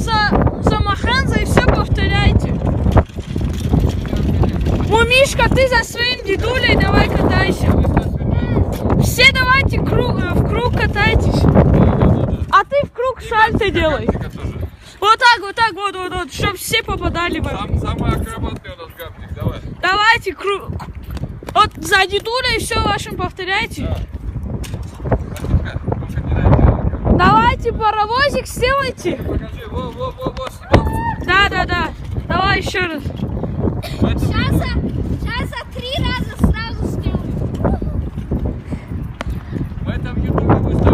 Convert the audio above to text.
за, за Маханза и все повторяйте. Мумишка, ты за своим дедулей давай катайся. Все давайте круг, э, в круг катайтесь. А ты в круг сальто делай. Вот так, вот так, вот, вот, вот, чтобы все попадали Сам, Самая акробатная у нас гамник, давай. Давайте круг. Вот за дедулей все вашим повторяйте. Да. Давайте паровозик сделайте во, во, во, во, снимал. Да, да, да. Давай еще раз. Сейчас, сейчас за три раза сразу сниму. В этом ютубе выставлю.